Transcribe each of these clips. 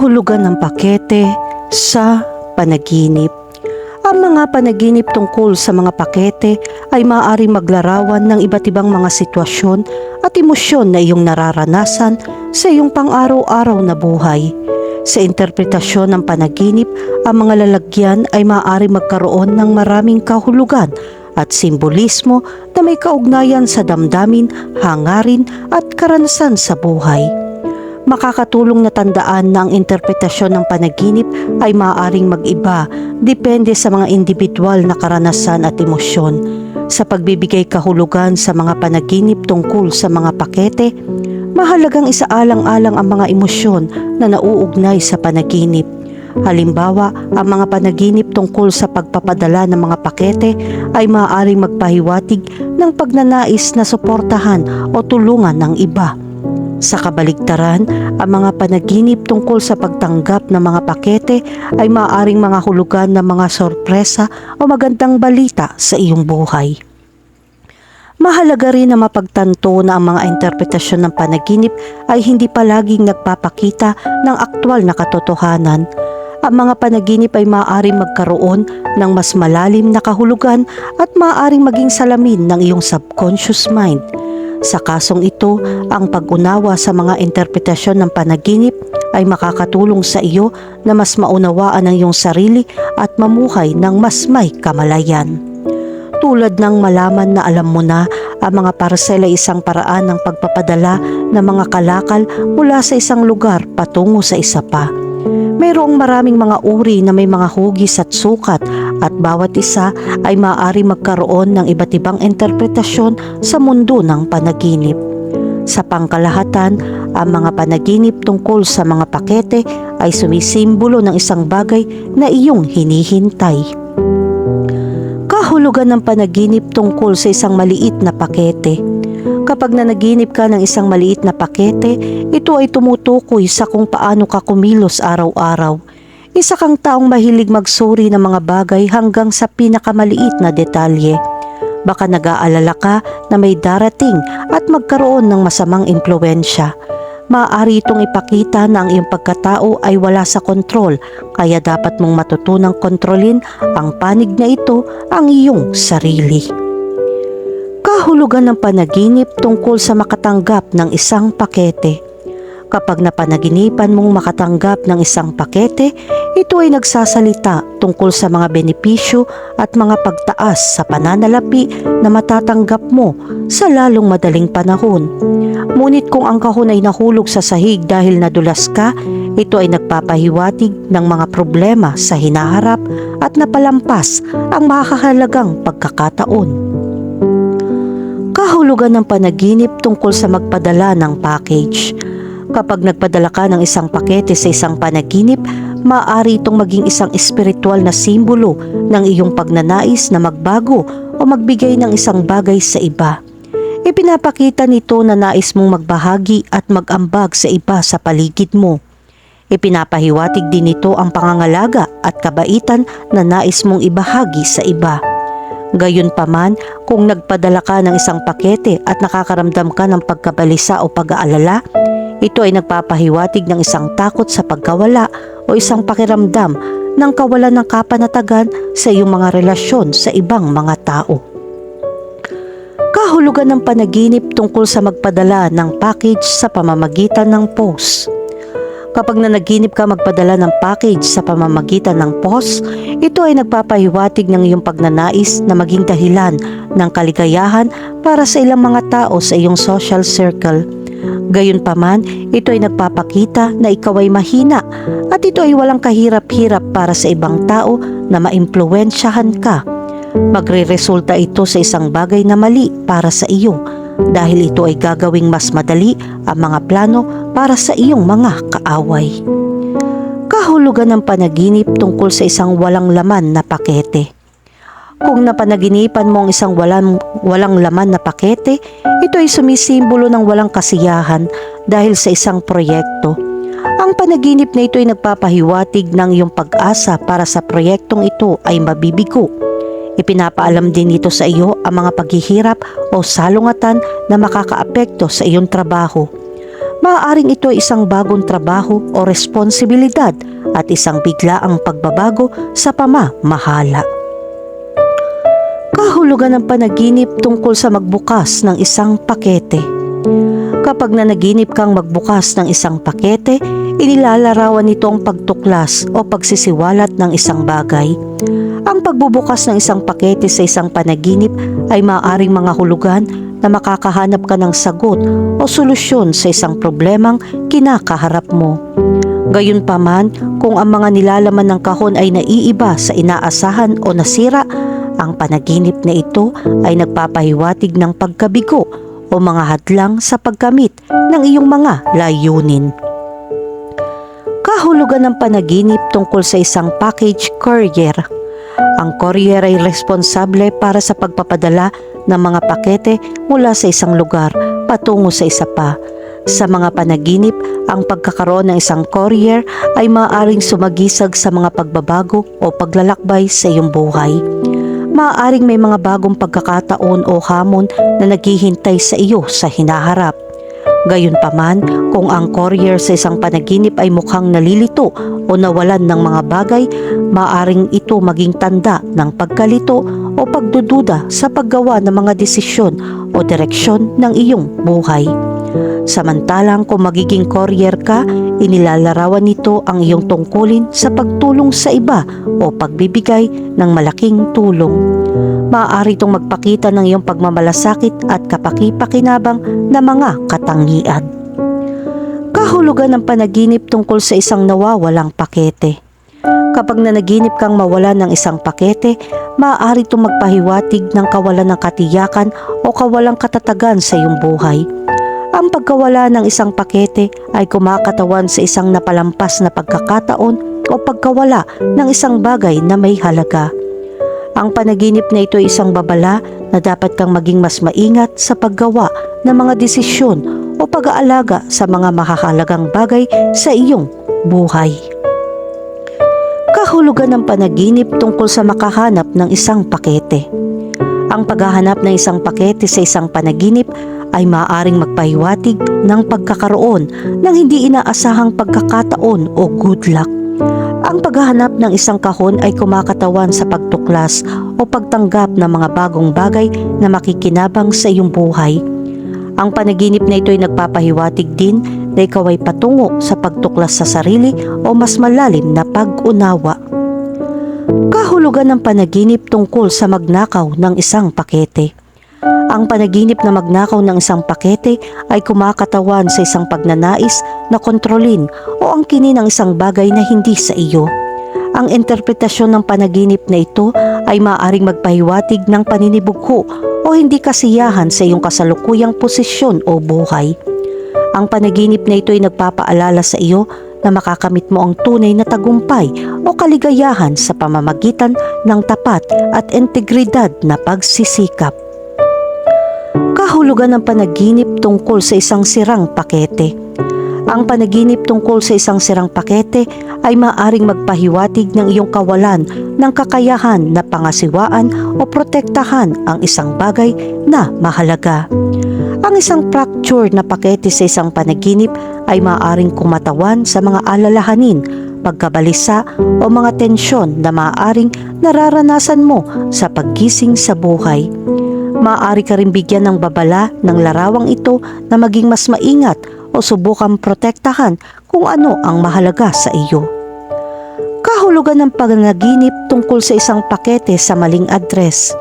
kahulugan ng pakete sa panaginip. Ang mga panaginip tungkol sa mga pakete ay maaaring maglarawan ng iba't ibang mga sitwasyon at emosyon na iyong nararanasan sa iyong pang-araw-araw na buhay. Sa interpretasyon ng panaginip, ang mga lalagyan ay maaaring magkaroon ng maraming kahulugan at simbolismo na may kaugnayan sa damdamin, hangarin at karanasan sa buhay makakatulong na tandaan na ang interpretasyon ng panaginip ay maaaring mag-iba depende sa mga individual na karanasan at emosyon. Sa pagbibigay kahulugan sa mga panaginip tungkol sa mga pakete, mahalagang isaalang-alang ang mga emosyon na nauugnay sa panaginip. Halimbawa, ang mga panaginip tungkol sa pagpapadala ng mga pakete ay maaaring magpahiwatig ng pagnanais na suportahan o tulungan ng iba. Sa kabaligtaran, ang mga panaginip tungkol sa pagtanggap ng mga pakete ay maaaring mga hulugan ng mga sorpresa o magandang balita sa iyong buhay. Mahalaga rin na mapagtanto na ang mga interpretasyon ng panaginip ay hindi palaging nagpapakita ng aktwal na katotohanan. Ang mga panaginip ay maaaring magkaroon ng mas malalim na kahulugan at maaaring maging salamin ng iyong subconscious mind – sa kasong ito, ang pag-unawa sa mga interpretasyon ng panaginip ay makakatulong sa iyo na mas maunawaan ang iyong sarili at mamuhay ng mas may kamalayan. Tulad ng malaman na alam mo na ang mga parcel ay isang paraan ng pagpapadala ng mga kalakal mula sa isang lugar patungo sa isa pa. Mayroong maraming mga uri na may mga hugis at sukat at bawat isa ay maaari magkaroon ng iba't ibang interpretasyon sa mundo ng panaginip. Sa pangkalahatan, ang mga panaginip tungkol sa mga pakete ay sumisimbolo ng isang bagay na iyong hinihintay. Kahulugan ng panaginip tungkol sa isang maliit na pakete. Kapag nanaginip ka ng isang maliit na pakete, ito ay tumutukoy sa kung paano ka kumilos araw-araw isa kang taong mahilig magsuri ng mga bagay hanggang sa pinakamaliit na detalye. Baka nag-aalala ka na may darating at magkaroon ng masamang impluensya. Maaari itong ipakita na ang iyong pagkatao ay wala sa kontrol kaya dapat mong matutunang kontrolin ang panig na ito ang iyong sarili. Kahulugan ng panaginip tungkol sa makatanggap ng isang pakete. Kapag napanaginipan mong makatanggap ng isang pakete, ito ay nagsasalita tungkol sa mga benepisyo at mga pagtaas sa pananalapi na matatanggap mo sa lalong madaling panahon. Ngunit kung ang kahon ay nahulog sa sahig dahil nadulas ka, ito ay nagpapahiwatig ng mga problema sa hinaharap at napalampas ang makakahalagang pagkakataon. Kahulugan ng panaginip tungkol sa magpadala ng package – Kapag nagpadala ka ng isang pakete sa isang panaginip, maaari itong maging isang espiritual na simbolo ng iyong pagnanais na magbago o magbigay ng isang bagay sa iba. Ipinapakita nito na nais mong magbahagi at magambag sa iba sa paligid mo. Ipinapahiwatig din nito ang pangangalaga at kabaitan na nais mong ibahagi sa iba. Gayunpaman, kung nagpadala ka ng isang pakete at nakakaramdam ka ng pagkabalisa o pag-aalala, ito ay nagpapahiwatig ng isang takot sa pagkawala o isang pakiramdam ng kawalan ng kapanatagan sa iyong mga relasyon sa ibang mga tao. Kahulugan ng panaginip tungkol sa magpadala ng package sa pamamagitan ng post. Kapag nanaginip ka magpadala ng package sa pamamagitan ng post, ito ay nagpapahiwatig ng iyong pagnanais na maging dahilan ng kaligayahan para sa ilang mga tao sa iyong social circle Gayunpaman, ito ay nagpapakita na ikaw ay mahina at ito ay walang kahirap-hirap para sa ibang tao na maimpluwensyahan ka. Magre-resulta ito sa isang bagay na mali para sa iyo dahil ito ay gagawing mas madali ang mga plano para sa iyong mga kaaway. Kahulugan ng panaginip tungkol sa isang walang laman na pakete. Kung napanaginipan mo ang isang walang, walang laman na pakete, ito ay sumisimbolo ng walang kasiyahan dahil sa isang proyekto. Ang panaginip na ito ay nagpapahiwatig ng iyong pag-asa para sa proyektong ito ay mabibigo. Ipinapaalam din ito sa iyo ang mga paghihirap o salungatan na makakaapekto sa iyong trabaho. maaaring ito ay isang bagong trabaho o responsibilidad at isang biglaang pagbabago sa pamamahala. Kahulugan ng panaginip tungkol sa magbukas ng isang pakete. Kapag nanaginip kang magbukas ng isang pakete, inilalarawan nito ang pagtuklas o pagsisiwalat ng isang bagay. Ang pagbubukas ng isang pakete sa isang panaginip ay maaaring mga hulugan na makakahanap ka ng sagot o solusyon sa isang problemang kinakaharap mo. Gayunpaman, kung ang mga nilalaman ng kahon ay naiiba sa inaasahan o nasira, ang panaginip na ito ay nagpapahiwatig ng pagkabigo o mga hadlang sa pagkamit ng iyong mga layunin. Kahulugan ng panaginip tungkol sa isang package courier. Ang courier ay responsable para sa pagpapadala ng mga pakete mula sa isang lugar patungo sa isa pa. Sa mga panaginip, ang pagkakaroon ng isang courier ay maaaring sumagisag sa mga pagbabago o paglalakbay sa iyong buhay. Maaaring may mga bagong pagkakataon o hamon na naghihintay sa iyo sa hinaharap. Gayunpaman, kung ang courier sa isang panaginip ay mukhang nalilito o nawalan ng mga bagay, maaring ito maging tanda ng pagkalito o pagdududa sa paggawa ng mga desisyon o direksyon ng iyong buhay. Samantalang kung magiging courier ka, inilalarawan nito ang iyong tungkulin sa pagtulong sa iba o pagbibigay ng malaking tulong. Maaari itong magpakita ng iyong pagmamalasakit at kapakipakinabang na mga katangian. Kahulugan ng panaginip tungkol sa isang nawawalang pakete. Kapag nanaginip kang mawala ng isang pakete, maaari itong magpahiwatig ng kawalan ng katiyakan o kawalang katatagan sa iyong buhay. Ang pagkawala ng isang pakete ay kumakatawan sa isang napalampas na pagkakataon o pagkawala ng isang bagay na may halaga. Ang panaginip na ito ay isang babala na dapat kang maging mas maingat sa paggawa ng mga desisyon o pag-aalaga sa mga mahahalagang bagay sa iyong buhay. Kahulugan ng panaginip tungkol sa makahanap ng isang pakete. Ang paghahanap ng isang pakete sa isang panaginip ay maaaring magpahiwatig ng pagkakaroon ng hindi inaasahang pagkakataon o good luck. Ang paghahanap ng isang kahon ay kumakatawan sa pagtuklas o pagtanggap ng mga bagong bagay na makikinabang sa iyong buhay. Ang panaginip na ito ay nagpapahiwatig din na ikaw ay patungo sa pagtuklas sa sarili o mas malalim na pag-unawa. Kahulugan ng panaginip tungkol sa magnakaw ng isang pakete. Ang panaginip na magnakaw ng isang pakete ay kumakatawan sa isang pagnanais na kontrolin o ang kinin ng isang bagay na hindi sa iyo. Ang interpretasyon ng panaginip na ito ay maaaring magpahiwatig ng paninibugho o hindi kasiyahan sa iyong kasalukuyang posisyon o buhay. Ang panaginip na ito ay nagpapaalala sa iyo na makakamit mo ang tunay na tagumpay o kaligayahan sa pamamagitan ng tapat at integridad na pagsisikap kahulugan ng panaginip tungkol sa isang sirang pakete. Ang panaginip tungkol sa isang sirang pakete ay maaring magpahiwatig ng iyong kawalan ng kakayahan na pangasiwaan o protektahan ang isang bagay na mahalaga. Ang isang fracture na pakete sa isang panaginip ay maaring kumatawan sa mga alalahanin, pagkabalisa o mga tensyon na maaring nararanasan mo sa paggising sa buhay maaari ka rin bigyan ng babala ng larawang ito na maging mas maingat o subukang protektahan kung ano ang mahalaga sa iyo. Kahulugan ng pagnaginip tungkol sa isang pakete sa maling address.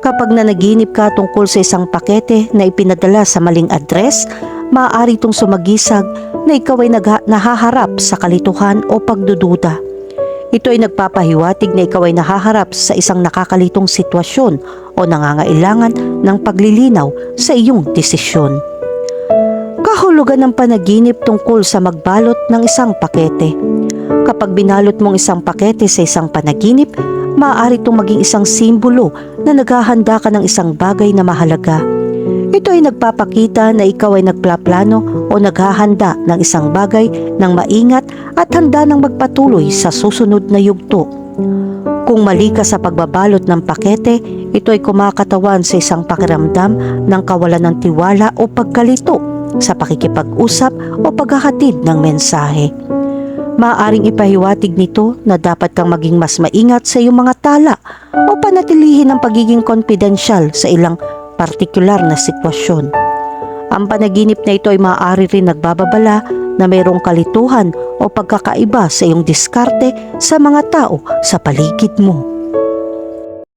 Kapag nanaginip ka tungkol sa isang pakete na ipinadala sa maling address, maaari itong sumagisag na ikaw ay nahaharap sa kalituhan o pagdududa. Ito ay nagpapahiwatig na ikaw ay nahaharap sa isang nakakalitong sitwasyon o nangangailangan ng paglilinaw sa iyong desisyon. Kahulugan ng panaginip tungkol sa magbalot ng isang pakete. Kapag binalot mong isang pakete sa isang panaginip, maaari itong maging isang simbolo na naghahanda ka ng isang bagay na mahalaga ito ay nagpapakita na ikaw ay nagplaplano o naghahanda ng isang bagay ng maingat at handa ng magpatuloy sa susunod na yugto. Kung mali ka sa pagbabalot ng pakete, ito ay kumakatawan sa isang pakiramdam ng kawalan ng tiwala o pagkalito. sa pakikipag-usap o paghahatid ng mensahe. Maaring ipahiwatig nito na dapat kang maging mas maingat sa iyong mga tala o panatilihin ang pagiging konfidensyal sa ilang partikular na sitwasyon. Ang panaginip na ito ay maaari rin nagbababala na mayroong kalituhan o pagkakaiba sa iyong diskarte sa mga tao sa paligid mo.